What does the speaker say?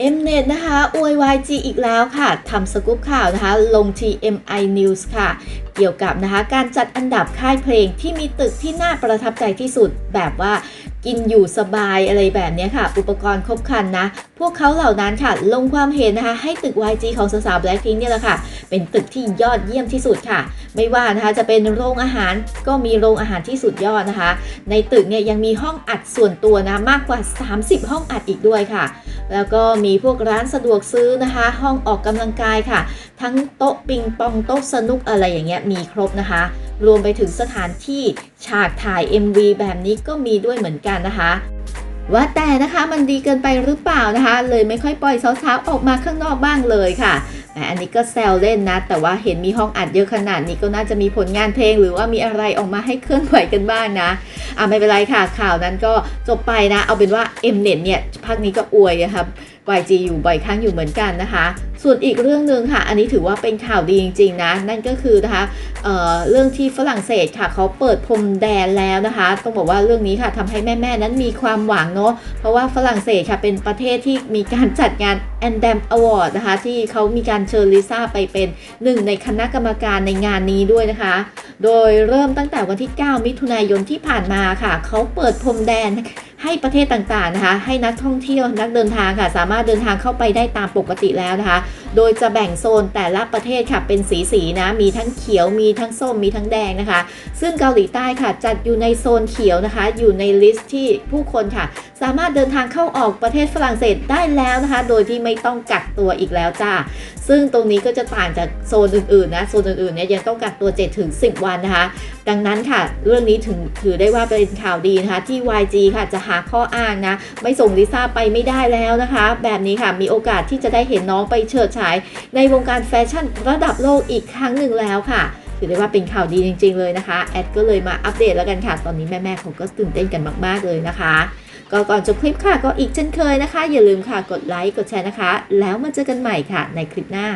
เอ็มเน็ตนะคะอวย YG อีกแล้วค่ะทำสกู๊ปข่าวนะคะ ลง TMI News ค่ะ เกี่ยวกับนะคะการจัดอันดับค่ายเพลงที่มีตึกที่น่าประทับใจที่สุด แบบว่ากินอยู่สบายอะไรแบบนี้ค่ะ อุปกรณ์ครบครันนะ พวกเขาเหล่านั้นค่ะ ลงความเห็นนะคะ ให้ตึก YG ของสาวๆ Blackpink เนี่ยแหละค่ะ เป็นตึกที่ยอดเยี่ยมที่สุดค่ะ ไม่ว่านะคะจะเป็นโรงอาหารก็มีโรงอาหารที่สุดยอดนะคะ ในตึกเนี่ยยังมีห้องอัดส่วนตัวนะมากกว่า 30 ห้องอัดอีกด้วยค่ะ แล้วก็มีพวกร้านสะดวกซื้อนะคะ ห้องออกกำลังกายค่ะ ทั้งโต๊ะปิงปองโต๊ะสนุกอะไรอย่างเงี้ยมีครบนะคะ รวมไปถึงสถานที่ฉากถ่าย MV แบบนี้ก็มีด้วยเหมือนกันนะคะว่าแต่นะคะมันดีเกินไปหรือเปล่านะคะ เลยไม่ค่อยปล่อยสาวๆออกมาข้างนอกบ้างเลยค่ะ อันนี้ก็แซวเล่นนะ แต่ว่าเห็นมีห้องอัดเยอะขนาดนี้ก็น่าจะมีผลงานเพลง หรือว่ามีอะไรออกมาให้เคลื่อนไหวกันบ้างนะอะไม่เป็นไรค่ะข่าวนั้นก็จบไปนะ เอาเป็นว่า m n e t เนี่ยภาคนี้ก็อวยนะครับ YG อยู่บ่อยครั้งอยู่เหมือนกันนะคะ ส่วนอีกเรื่องหนึ่งค่ะ อันนี้ถือว่าเป็นข่าวดีจริงๆนะ นั่นก็คือนะคะเเรื่องที่ฝรั่งเศสค่ะเขาเปิดพรมแดนแล้วนะคะ ต้องบอกว่าเรื่องนี้ค่ะทำให้แม่ๆนั้นมีความหวังเนาะ เพราะว่าฝรั่งเศสค่ะเป็นประเทศที่มีการจัดงาน a n d a m Award นะคะ ที่เขามีการเชิญลิซ่าไปเป็นหนึ่งในคณะกรรมการในงานนี้ด้วยนะคะ โดยเริ่มตั้งแต่วันที่ 9 มิถุนายนที่ผ่านมาค่ะ เขาเปิดพรมแดน ให้ประเทศต่างๆนะคะ ให้นักท่องเที่ยวนักเดินทางค่ะ สามารถเดินทางเข้าไปได้ตามปกติแล้วนะคะโดยจะแบ่งโซนแต่ละประเทศค่ะเป็นสีๆนะ มีทั้งเขียว มีทั้งส้ม มีทั้งแดงนะคะ ซึ่งเกาหลีใต้ค่ะจัดอยู่ในโซนเขียวนะคะ อยู่ในลิสต์ที่ผู้คนค่ะ สามารถเดินทางเข้าออกประเทศฝรั่งเศสได้แล้วนะคะ โดยที่ไม่ต้องกักตัวอีกแล้วจ้า ซึ่งตรงนี้ก็จะต่างจากโซนอื่นๆนะ โซนอื่นๆเนี่ยยังต้องกักตัว7ถึง10 วันนะคะ ดังนั้นค่ะ เรื่องนี้ถึงถือได้ว่าเป็นข่าวดีนะคะที่ YG ค่ะจะหาข้ออ้างนะ ไม่ส่งลิซ่าไปไม่ได้แล้วนะคะ แบบนี้ค่ะมีโอกาสที่จะได้เห็นน้องไปเฉิดฉายในวงการแฟชั่นระดับโลกอีกครั้งหนึ่งแล้วค่ะถือได้ว่าเป็นข่าวดีจริง ๆ เลยนะคะ แอดก็เลยมาอัปเดตแล้วกันค่ะ ตอนนี้แม่ๆเขาก็ตื่นเต้นกันมากๆเลยนะคะ ก็ก่อนจบคลิปค่ะ ก็อีกเช่นเคยนะคะ อย่าลืมค่ะ กดไลค์ กดแชร์นะคะ แล้วมาเจอกันใหม่ค่ะ ในคลิปหน้า